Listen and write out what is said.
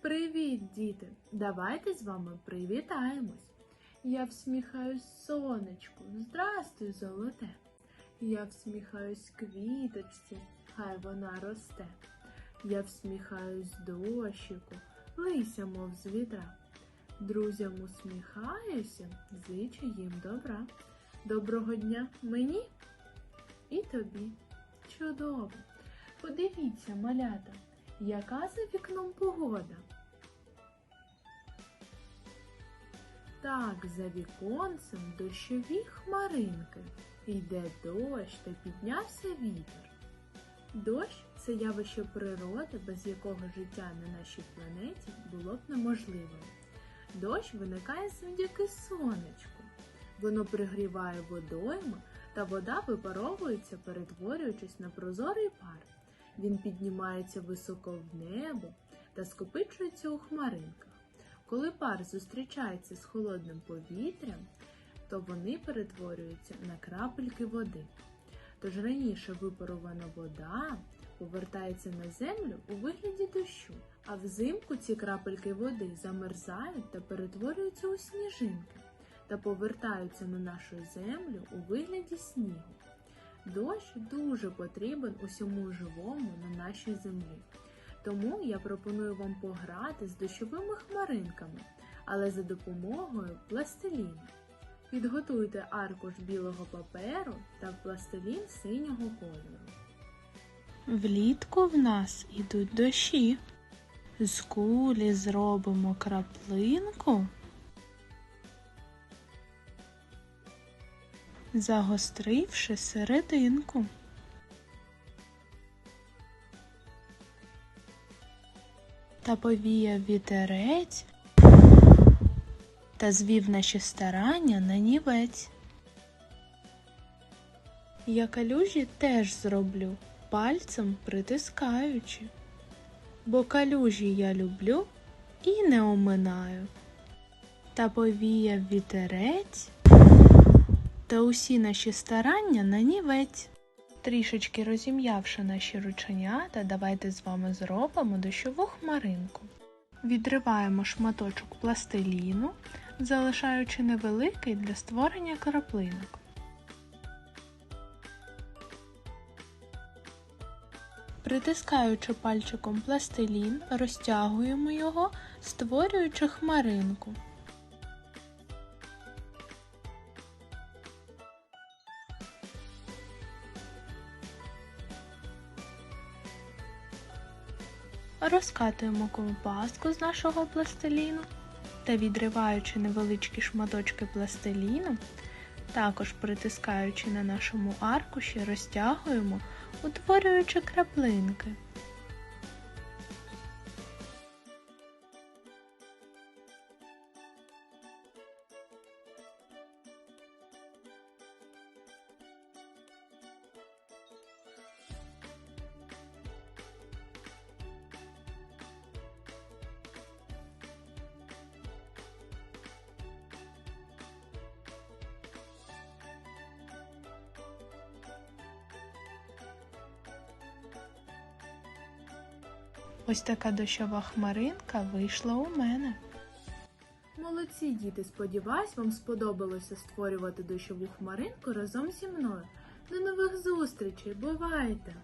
Привіт, діти! Давайте з вами привітаємось. Я всміхаюсь сонечку, здрастуй, золоте. Я всміхаюсь квіточці, хай вона росте. Я всміхаюсь дощику, лися, мов з відра. Друзям усміхаюся, зичу їм добра. Доброго дня мені і тобі. Чудово! Подивіться, малята, яка за вікном погода? Так, за віконцем дощові хмаринки. Йде дощ та піднявся вітер. Дощ це явище природи, без якого життя на нашій планеті було б неможливим. Дощ виникає завдяки сонечку. Воно пригріває водойми, та вода випаровується, перетворюючись на прозорий пар. Він піднімається високо в небо та скопичується у хмаринках. Коли пар зустрічається з холодним повітрям, то вони перетворюються на крапельки води. Тож раніше випарована вода повертається на землю у вигляді дощу, а взимку ці крапельки води замерзають та перетворюються у сніжинки та повертаються на нашу землю у вигляді снігу. Дощ дуже потрібен усьому живому на нашій землі. Тому я пропоную вам пограти з дощовими хмаринками, але за допомогою пластиліну. Підготуйте аркуш білого паперу та пластилін синього кольору. Влітку в нас ідуть дощі. З кулі зробимо краплинку, загостривши серединку. Та повіяв вітерець та звів наші старання на нівець. Я калюжі теж зроблю, пальцем притискаючи, бо калюжі я люблю і не оминаю. Та повіяв вітерець, та усі наші старання на нівець. Трішечки розім'явши наші рученята, давайте з вами зробимо дощову хмаринку. Відриваємо шматочок пластиліну, залишаючи невеликий для створення краплинок. Притискаючи пальчиком пластилін, розтягуємо його, створюючи хмаринку. Розкатуємо ковбаску з нашого пластиліну та відриваючи невеличкі шматочки пластиліну, також притискаючи на нашому аркуші, розтягуємо, утворюючи краплинки. Ось така дощова хмаринка вийшла у мене. Молодці діти, сподіваюсь, вам сподобалося створювати дощову хмаринку разом зі мною. До нових зустрічей, бувайте!